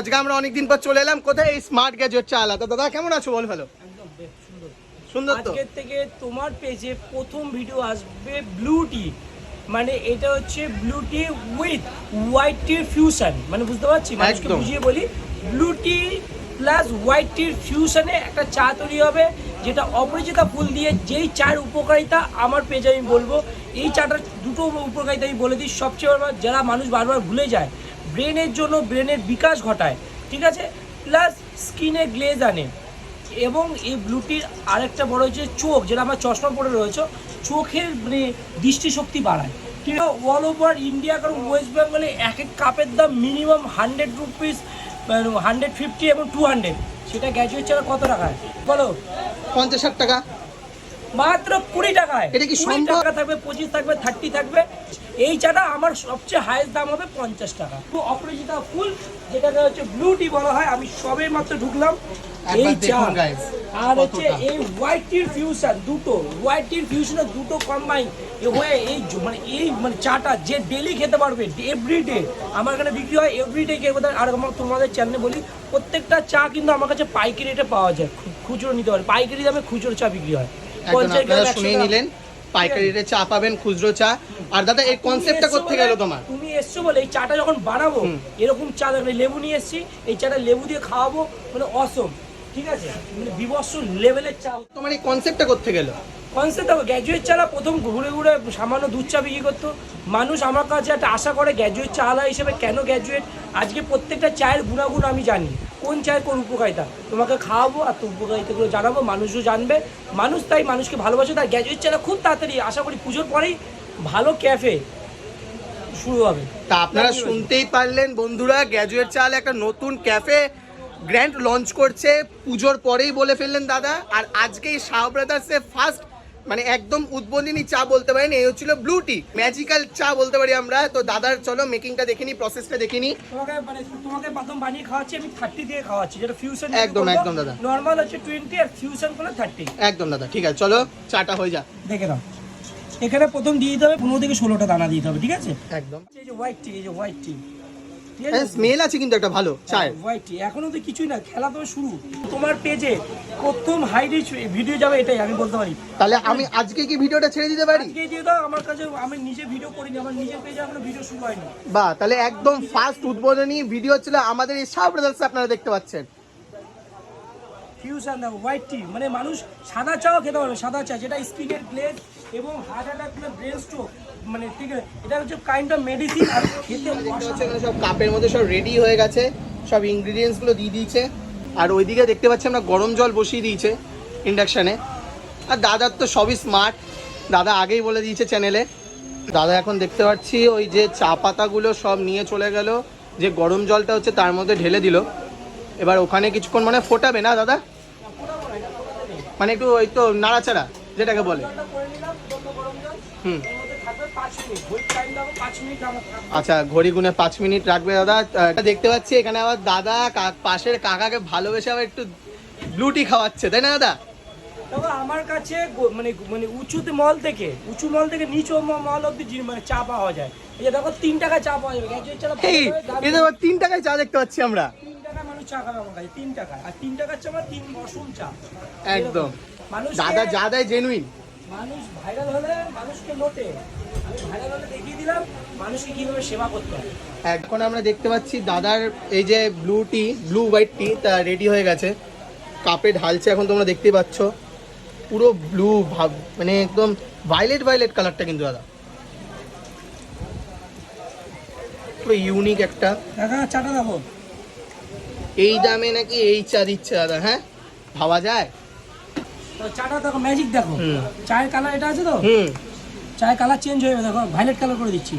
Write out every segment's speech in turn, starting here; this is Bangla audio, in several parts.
আজকে আমরা অনেকদিন পর চলে এলাম। কোথায়? এই স্মার্ট গ্যাজেট চা আলাদা দাদা কেমন আছো? বল ভালো। সুন্দর। আজকের থেকে তোমার পেজে প্রথম ভিডিও আসবে ব্লু টি মানে এটা হচ্ছে ব্লু টি উইথ হোয়াইট টির ফিউশন মানে বুঝতে পারছি? মানুষকে বুঝিয়ে বলি ব্লু টি প্লাস হোয়াইট টির ফিউশনে একটা চা তৈরি হবে যেটা অপরিচিতা ফুল দিয়ে যেই চার উপকারিতা আমার পেজে আমি বলব এই চাটার দুটো উপকারিতা আমি বলে দিই। সবচেয়ে বড় যারা মানুষ বারবার ভুলে যায় ব্রেনের জন্য ব্রেনের বিকাশ ঘটায় ঠিক আছে? প্লাস স্কিনে গ্লেজ আনে। এবং এই ব্লুটির আরেকটা বড় হচ্ছে চোখ যেটা আমার চশমা পরে রয়েছে চোখের মানে দৃষ্টিশক্তি বাড়ায়। ঠিক আছে? অল ওভার ইন্ডিয়া কারণ ওয়েস্ট বেঙ্গলে এক এক কাপের দাম minimum hundred rupees hundred fifty এবং টু হান্ড্রেড সেটা গ্যাজুয়েট ছাড়া কত টাকায় বলো। পঞ্চাশ ষাট টাকা। মাত্র কুড়ি টাকায়। এটা কি 20 টাকা থাকবে পঁচিশ থাকবে থার্টি থাকবে। এই চাটা আমার সবচেয়ে হাইয়েস্ট দাম হবে পঞ্চাশ টাকা। খুব অপরিচিতা ফুল যেটাকে হচ্ছে ব্লু টি বলা হয় আমি সবে মাত্র ঢুকলাম। এই চা আর হচ্ছে এই হোয়াইট টির ফিউশন দুটো। হোয়াইট টির ফিউশনের দুটো কম্বাইন হয়ে এই মানে এই মানে চাটা যে ডেলি খেতে পারবে এভরিডে আমার এখানে বিক্রি হয় এভরিডে কোথায় আর আমার তোমাদের চ্যানেলে বলি প্রত্যেকটা চা কিন্তু আমার কাছে পাইকারি রেটে পাওয়া যায়। খুচরো নিতে পারে। পাইকারি দামে খুচরো চা বিক্রি হয়। পঞ্চাশ গ্রাম। নিলেন। পাইকারি রেটে চা পাবেন খুচরো চা। আর দাদা এই কনসেপ্টটা করতে গেল তোমার? তুমি এসছো বলে এই চাটা যখন বানাবো এরকম চা দেখবে লেবু নিয়ে এসছি এই চাটা লেবু দিয়ে খাওয়াবো মানে অসম ঠিক আছে? মানে বিভৎস লেভেলের চা তোমার এই কনসেপ্টটা কোথা গেল কনসেপ্ট দেখো গ্র্যাজুয়েট চালা প্রথম ঘুরে ঘুরে সামান্য দুধ চা বিক্রি করতো। মানুষ আমার কাছে একটা আশা করে গ্র্যাজুয়েট চালা হিসেবে কেন গ্র্যাজুয়েট আজকে প্রত্যেকটা চায়ের গুণাগুণ আমি জানি। কোন চায়ের কোন উপকারিতা? তোমাকে খাওয়াবো আর তো উপকারিতাগুলো জানাব মানুষও জানবে। মানুষ তাই মানুষকে ভালোবাসে তার গ্র্যাজুয়েট চালা খুব তাড়াতাড়ি আশা করি পুজোর পরেই ভালো ক্যাফে শুরু হবে। তা আপনারা শুনতেই পারলেন বন্ধুরা গ্র্যাজুয়েট চাল একটা নতুন ক্যাফে গ্র্যান্ড লঞ্চ করছে পুজোর পরেই বলে ফেললেন দাদা। আর আজকেই শাহ ব্রাদার্সে ফার্স্ট মানে একদম উদ্বোধনী চা বলতে পারেন এই হচ্ছিল ব্লু টি ম্যাজিক্যাল চা বলতে পারি আমরা। তো দাদার চলো মেকিংটা দেখে নি প্রসেসটা দেখে নি তোমাকে মানে তোমাকে প্রথম বানিয়ে খাওয়াচ্ছি আমি থার্টি দিয়ে খাওয়াচ্ছি যেটা ফিউশন একদম, একদম দাদা। নর্মাল হচ্ছে টোয়েন্টি আর ফিউশন করলে থার্টি একদম দাদা ঠিক আছে চলো চাটা হয়ে যা দেখে নাও। এখানে প্রথম দিয়ে দিতে হবে পনেরো থেকে ষোলোটা দানা দিতে হবে ঠিক আছে? একদম। এই যে হোয়াইট টি এই যে হোয়াইট টি স্মেল আছে কিন্তু একটা ভালো চায়ের হোয়াইট এখনও তো কিছুই না খেলা তো শুরু। তোমার পেজে প্রথম হাই রিচ ভিডিও যাবে এটাই আমি বলতে পারি। তাহলে আমি আজকে কি ভিডিওটা ছেড়ে দিতে পারি? আজকে দিয়ে দাও আমার কাছে আমি নিজে ভিডিও করিনি আমার নিজের পেজে এখনও ভিডিও শুরু হয়নি। বা তাহলে একদম ফার্স্ট উদ্বোধনী ভিডিও ছিল আমাদের এই শাহ ব্রাদার্সে আপনারা দেখতে পাচ্ছেন। ফিউশন হোয়াইট টি মানে মানুষ সাদা চাও খেতে পারবে সাদা চা যেটা স্কিনের গ্লেজ এবং হার্ট অ্যাটাক ব্রেন স্ট্রোক মানে ঠিক আছে এটা হচ্ছে কাইন্ড অফ মেডিসিন আর খেতে সব কাপের মধ্যে সব রেডি হয়ে গেছে সব ইনগ্রিডিয়েন্টসগুলো দিয়ে দিয়েছে। আর ওইদিকে দেখতে পাচ্ছি আমরা গরম জল বসিয়ে দিয়েছে ইন্ডাকশানে আর দাদার তো সবই স্মার্ট দাদা আগেই বলে দিয়েছে চ্যানেলে দাদা এখন দেখতে পাচ্ছি ওই যে চা পাতাগুলো সব নিয়ে চলে গেল। যে গরম জলটা হচ্ছে তার মধ্যে ঢেলে দিল। এবার ওখানে কিছুক্ষণ মানে ফোটাবে না দাদা? মানে একটু ওই তো নাড়াচাড়া যেটাকে বলে। হুম। আচ্ছা ঘড়ি গুনে পাঁচ মিনিট রাখবে দাদা। এটা দেখতে পাচ্ছি এখানে আবার দাদা পাশের কাকাকে ভালোবেসে আবার একটু ব্লুটি খাওয়াচ্ছে তাই না দাদা? আমার কাছে মানে মানে উঁচুতে মল থেকে উঁচু মল থেকে নিচু মল অব্দি মানে চা পাওয়া যায়। এই যে দেখো তিন টাকা চা পাওয়া যাবে। এই তিন টাকায় চা দেখতে পাচ্ছি আমরা। তিন টাকা মানুষ চা খাবে আমার কাছে তিন টাকা আর তিন টাকার চা আমার তিন বসুন চা। একদম। মানুষ দাদা যা দেয় জেনুইন মানুষ ভাইরাল হলে মানুষকে লোটে আমি ভাইরাল হলে দেখিয়ে দিলাম মানুষকে কীভাবে সেবা করতে হয়। এখন আমরা দেখতে পাচ্ছি দাদার এই যে blue tea blue white tea তা রেডি হয়ে গেছে। কাপে ঢালছে এখন তোমরা দেখতেই পাচ্ছ। পুরো ব্লু ভাব মানে একদম ভাইলেট ভাইলেট কালারটা কিন্তু দাদা। পুরো ইউনিক একটা। টাকা চাটা দেখো এই দামে নাকি এই চা দিচ্ছে দাদা হ্যাঁ? ভাবা যায়? চাটা দেখো ম্যাজিক দেখো। চায়ের কালার এটা আছে তো? হুম। চায়ের কালার চেঞ্জ হয়ে যাবে দেখো ভাইলেট কালার করে দিচ্ছি।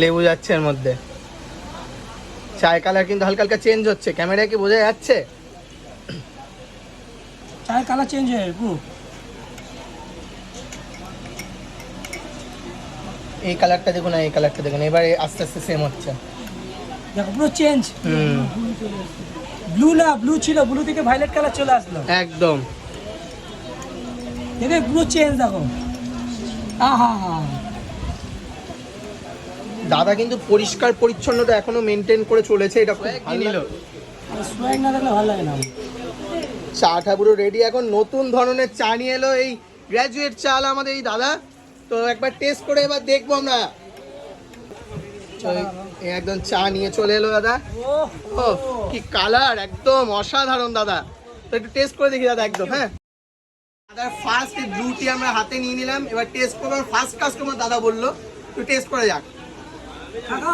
লেবু যাচ্ছে এর মধ্যে। চায় কালার কিন্তু হালকা হালকা চেঞ্জ হচ্ছে। ক্যামেরায় কি বোঝা যাচ্ছে? চায়ের কালার চেঞ্জ হয়ে যাবে পুরো। এই কালারটা দেখুন এই কালারটা দেখুন। এবারে আস্তে আস্তে সেম হচ্ছে। দেখো পুরো চেঞ্জ হুম। ব্লু না ব্লু ছিল ব্লু থেকে ভাইলেট কালার চলে আসলো। একদম। দেখে পুরো চেঞ্জ দেখো। আহা। হা দাদা কিন্তু পরিষ্কার পরিচ্ছন্নতা এখনও মেনটেন করে চলেছে এটা খুব ভালো নিল। সোয়াগ না থাকলে ভালো লাগে না। চাটা পুরো রেডি এখন নতুন ধরনের চা নিয়ে এলো এই গ্র্যাজুয়েট চাল আমাদের এই দাদা। তো একবার টেস্ট করে এবার দেখব আমরা। একদম চা নিয়ে চলে এলো দাদা। ও কি কালার একদম অসাধারণ দাদা। তো একটু টেস্ট করে দেখি দাদা একদম হ্যাঁ। দাদার ফার্স্ট ব্লু টি আমরা হাতে নিয়ে নিলাম এবার টেস্ট করব ফার্স্ট কাস্টমার দাদা বলল একটু টেস্ট করে যাক। কাকা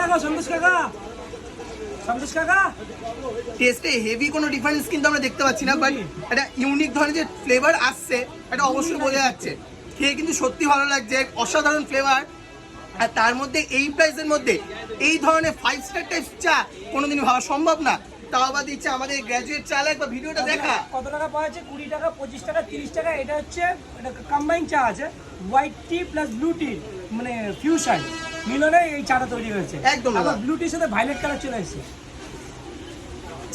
দেখো সন্তোষ কাকা। সন্তোষ কাকা। টেস্টে হেভি কোনো ডিফারেন্স কিন্তু আমরা দেখতে পাচ্ছি না বাট একটা ইউনিক ধরনের যে ফ্লেভার আসছে এটা অবশ্যই বোঝা যাচ্ছে। খেয়ে কিন্তু সত্যি ভালো লাগছে অসাধারণ ফ্লেভার আর তার মধ্যে এই প্রাইসের মধ্যে এই ধরনের ফাইভ স্টার টাইপ চা কোনোদিনই ভাবা সম্ভব না। তাও আবার দিচ্ছে আমাদের গ্র্যাজুয়েট চা লাগবে ভিডিওটা দেখা। কত টাকা পাওয়া যাচ্ছে? কুড়ি টাকা পঁচিশ টাকা তিরিশ টাকা এটা হচ্ছে এটা কম্বাইন চা আছে white tea plus blue tea মানে ফিউশন মিলনে এই চাটা তৈরি হয়েছে। একদম আবার ব্লু টির সাথে ভাইলেট কালার চলে এসেছে।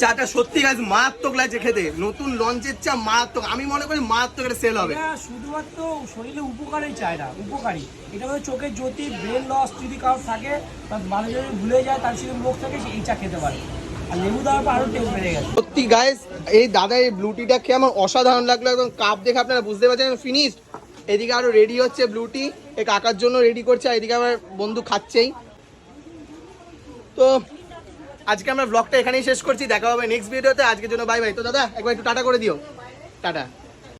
চাটা সত্যি গাছ মারাত্মক লাগছে খেতে। নতুন লঞ্চের চা মারাত্মক। আমি মনে করি মারাত্মক এটা সেল হবে। শুধুমাত্র শরীরে উপকারী চা না উপকারী এটা হচ্ছে চোখের জ্যোতি ব্রেন লস যদি কারোর থাকে বা মানুষ যদি ভুলে যায় তার সাথে মুখ থাকে এই চা খেতে পারে। আরও সত্যি গাইস এই দাদা এই ব্লুটিটা খেয়ে আমার অসাধারণ লাগল একদম কাপ দেখে আপনারা বুঝতে পারছেন ফিনিশড এদিকে আরও রেডি হচ্ছে ব্লুটি এই কাকার জন্য রেডি করছে আর এদিকে আমার বন্ধু খাচ্ছেই। তো আজকে আমরা ব্লগটা এখানেই শেষ করছি, দেখা হবে নেক্সট ভিডিওতে আজকের জন্য বাই বাই তো দাদা, একবার একটু টাটা করে দিও। টাটা।